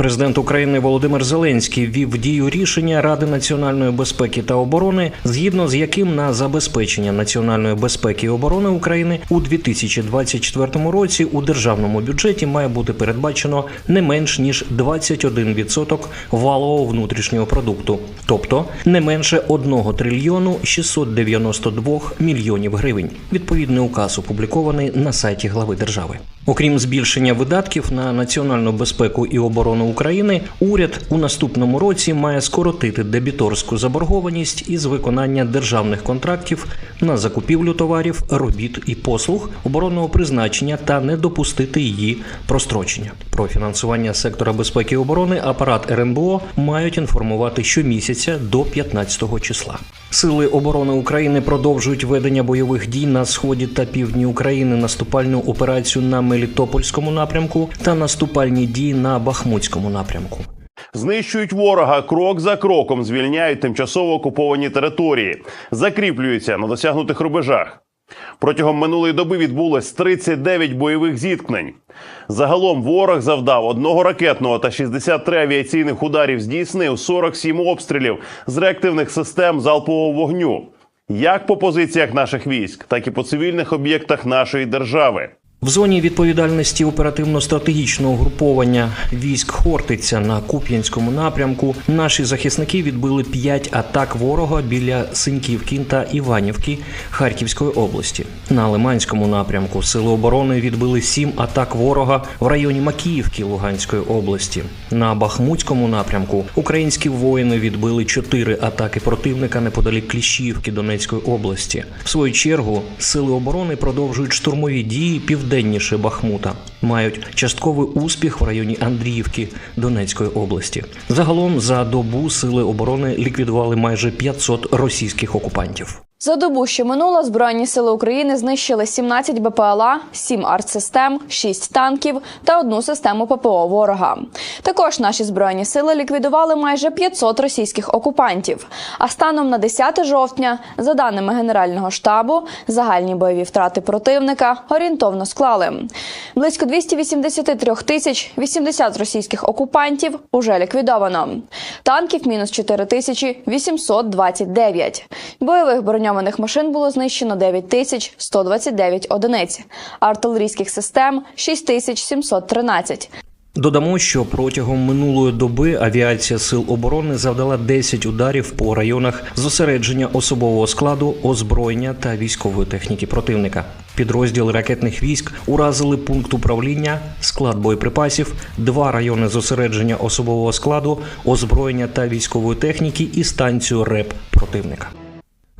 Президент України Володимир Зеленський ввів в дію рішення Ради національної безпеки та оборони, згідно з яким на забезпечення національної безпеки і оборони України у 2024 році у державному бюджеті має бути передбачено не менш ніж 21% валового внутрішнього продукту, тобто не менше 1 трильйону 692 мільйонів гривень. Відповідний указ опублікований на сайті глави держави. Окрім збільшення видатків на національну безпеку і оборону України, уряд у наступному році має скоротити дебіторську заборгованість із виконання державних контрактів на закупівлю товарів, робіт і послуг оборонного призначення та не допустити її прострочення. Про фінансування сектора безпеки і оборони апарат РНБО мають інформувати щомісяця до 15 числа. Сили оборони України продовжують ведення бойових дій на сході та півдні України, наступальну операцію на Мелітопольському напрямку та наступальні дії на Бахмутському напрямку. Знищують ворога крок за кроком, звільняють тимчасово окуповані території, закріплюються на досягнутих рубежах. Протягом минулої доби відбулось 39 бойових зіткнень. Загалом ворог завдав одного ракетного та 63 авіаційних ударів, здійснив 47 обстрілів з реактивних систем залпового вогню, як по позиціях наших військ, так і по цивільних об'єктах нашої держави. В зоні відповідальності оперативно-стратегічного груповання військ Хортиця на Куп'янському напрямку наші захисники відбили п'ять атак ворога біля Синьківки та Іванівки Харківської області. На Лиманському напрямку сили оборони відбили сім атак ворога в районі Макіївки Луганської області. На Бахмутському напрямку українські воїни відбили чотири атаки противника неподалік Кліщіївки Донецької області. В свою чергу сили оборони продовжують штурмові дії південніше Бахмута. Мають частковий успіх в районі Андріївки Донецької області. Загалом за добу сили оборони ліквідували майже 500 російських окупантів. За добу, що минула, Збройні сили України знищили 17 БПЛА, 7 артсистем, 6 танків та одну систему ППО ворога. Також наші збройні сили ліквідували майже 500 російських окупантів. А станом на 10 жовтня, за даними Генерального штабу, загальні бойові втрати противника орієнтовно склали близько 283 тисяч 80 російських окупантів уже ліквідовано. Танків мінус 4 тисячі 829. Бойових броньованих машин було знищено 9 тисяч 129 одиниць, артилерійських систем 6 тисяч 713. Додамо, що протягом минулої доби авіація сил оборони завдала 10 ударів по районах зосередження особового складу, озброєння та військової техніки противника. Підрозділи ракетних військ уразили пункт управління, склад боєприпасів, два райони зосередження особового складу, озброєння та військової техніки і станцію РЕП противника.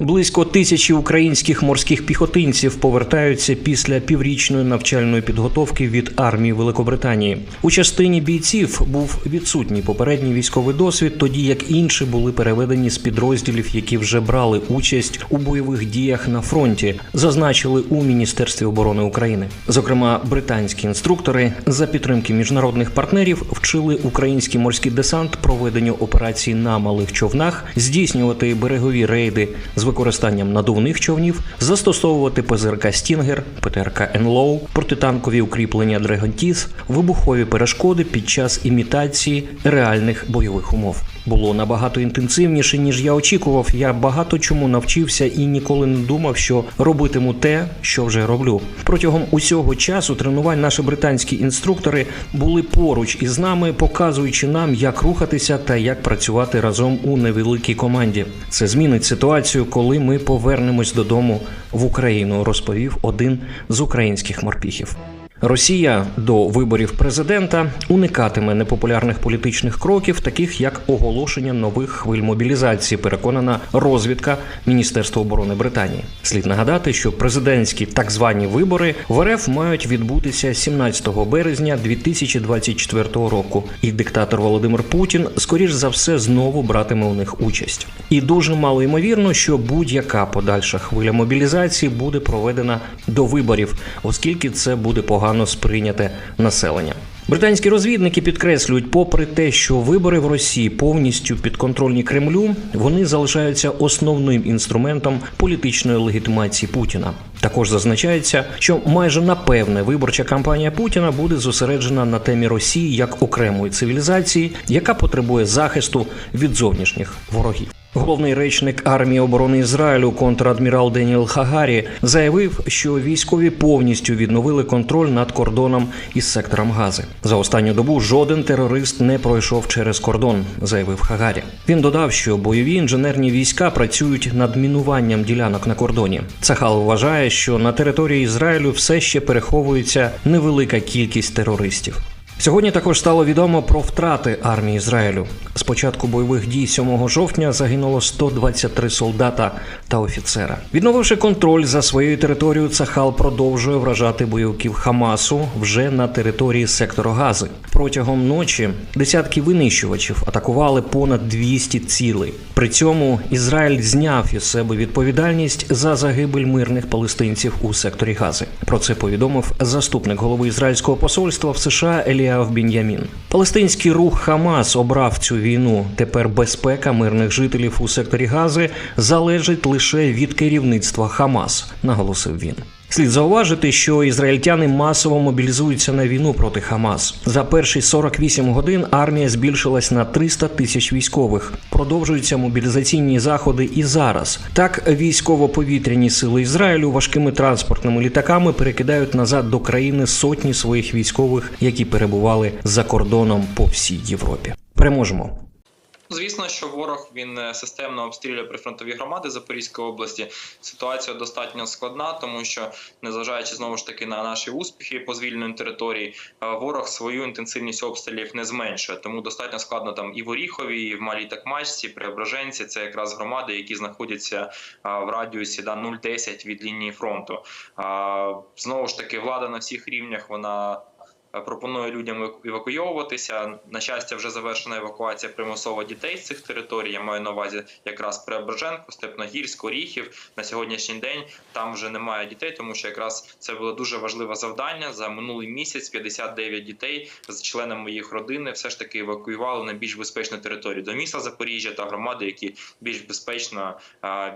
Близько тисячі українських морських піхотинців повертаються після піврічної навчальної підготовки від армії Великобританії. У частині бійців був відсутній попередній військовий досвід, тоді як інші були переведені з підрозділів, які вже брали участь у бойових діях на фронті, зазначили у міністерстві оборони України. Зокрема, британські інструктори за підтримки міжнародних партнерів вчили український морський десант проведенню операцій на малих човнах, здійснювати берегові рейди з використанням надувних човнів, застосовувати ПЗРК Стінгер, ПТРК Енлоу, протитанкові укріплення Дрегонтіс, вибухові перешкоди під час імітації реальних бойових умов. Було набагато інтенсивніше, ніж я очікував. Я багато чому навчився і ніколи не думав, що робитиму те, що вже роблю. Протягом усього часу тренувань наші британські інструктори були поруч із нами, показуючи нам, як рухатися та як працювати разом у невеликій команді. Це змінить ситуацію, коли ми повернемось додому в Україну, розповів один з українських морпіхів. Росія до виборів президента уникатиме непопулярних політичних кроків, таких як оголошення нових хвиль мобілізації. Переконана розвідка Міністерства оборони Британії. Слід нагадати, що президентські так звані вибори в РФ мають відбутися 17 березня 2024 року, і диктатор Володимир Путін, скоріш за все, знову братиме у них участь. І дуже мало ймовірно, що будь-яка подальша хвиля мобілізації буде проведена до виборів, оскільки це буде погано сприйняте населення. Британські розвідники підкреслюють, попри те, що вибори в Росії повністю підконтрольні Кремлю, вони залишаються основним інструментом політичної легітимації Путіна. Також зазначається, що майже напевне виборча кампанія Путіна буде зосереджена на темі Росії як окремої цивілізації, яка потребує захисту від зовнішніх ворогів. Головний речник армії оборони Ізраїлю, контрадмірал Деніел Хагарі, заявив, що військові повністю відновили контроль над кордоном із сектором Гази. За останню добу жоден терорист не пройшов через кордон, заявив Хагарі. Він додав, що бойові інженерні війська працюють над мінуванням ділянок на кордоні. Цахал вважає, що на території Ізраїлю все ще переховується невелика кількість терористів. Сьогодні також стало відомо про втрати армії Ізраїлю. З початку бойових дій 7 жовтня загинуло 123 солдата та офіцера. Відновивши контроль за своєю територією, Цахал продовжує вражати бойовиків Хамасу вже на території сектору Гази. Протягом ночі десятки винищувачів атакували понад 200 цілей. При цьому Ізраїль зняв із себе відповідальність за загибель мирних палестинців у секторі Гази. Про це повідомив заступник голови ізраїльського посольства в США Еліав Бін'ямін. Палестинський рух Хамас обрав цю війну. Тепер безпека мирних жителів у секторі Гази залежить лише від керівництва Хамас, наголосив він. Слід зауважити, що ізраїльтяни масово мобілізуються на війну проти Хамас. За перші 48 годин армія збільшилась на 300 тисяч військових. Продовжуються мобілізаційні заходи і зараз. Так, військово-повітряні сили Ізраїлю важкими транспортними літаками перекидають назад до країни сотні своїх військових, які перебували за кордоном по всій Європі. Переможемо. Звісно, що ворог він е, системно обстрілює прифронтові громади Запорізької області. Ситуація достатньо складна, тому що незважаючи знову ж таки на наші успіхи по звільненню території, е, ворог свою інтенсивність обстрілів не зменшує. Тому достатньо складно там і в Оріхові, і в Малій Такмачці, Преображенці. Це якраз громади, які знаходяться е, в радіусі да 0,10 від лінії фронту. Знову ж таки, влада на всіх рівнях вона пропонує людям евакуйовуватися. На щастя, вже завершена евакуація примусово дітей з цих територій. Я маю на увазі якраз Преображенко, Степногірськ, Оріхів. На сьогоднішній день там вже немає дітей, тому що якраз це було дуже важливе завдання. За минулий місяць 59 дітей з членами їх родини все ж таки евакуювали на більш безпечну територію до міста Запоріжжя та громади, які більш безпечно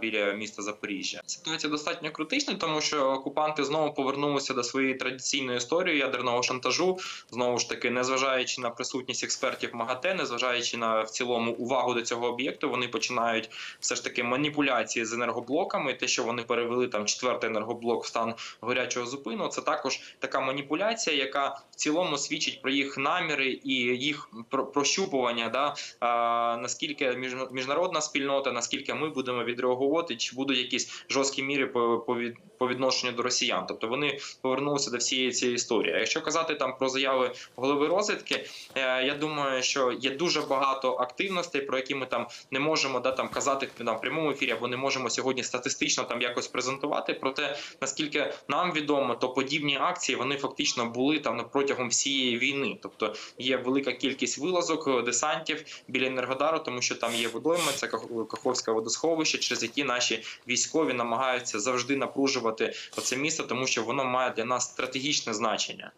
біля міста Запоріжжя. Ситуація достатньо критична, тому що окупанти знову повернулися до своєї традиційної історії ядерного шантажу. Знову ж таки, незважаючи на присутність експертів МАГАТЕ, незважаючи на в цілому увагу до цього об'єкту, вони починають все ж таки маніпуляції з енергоблоками. Те, що вони перевели там четвертий енергоблок в стан горячого зупину, це також така маніпуляція, яка в цілому свідчить про їх наміри і їх про- прощупування. Да а, наскільки між- міжнародна спільнота, наскільки ми будемо відреагувати, чи будуть якісь жорсткі міри по, по, по відношенню до росіян. Тобто вони повернулися до всієї цієї історії. А якщо казати там про заяви голови розвідки, е, я думаю, що є дуже багато активностей, про які ми там не можемо да там казати там, в прямому ефірі, або не можемо сьогодні статистично там якось презентувати. Проте наскільки нам відомо, то подібні акції вони фактично були там протягом всієї війни. Тобто є велика кількість вилазок е, десантів біля енергодару, тому що там є водойми, це Ках- Каховське водосховище, через які наші військові намагаються завжди напружувати оце місто, тому що воно має для нас стратегічне значення.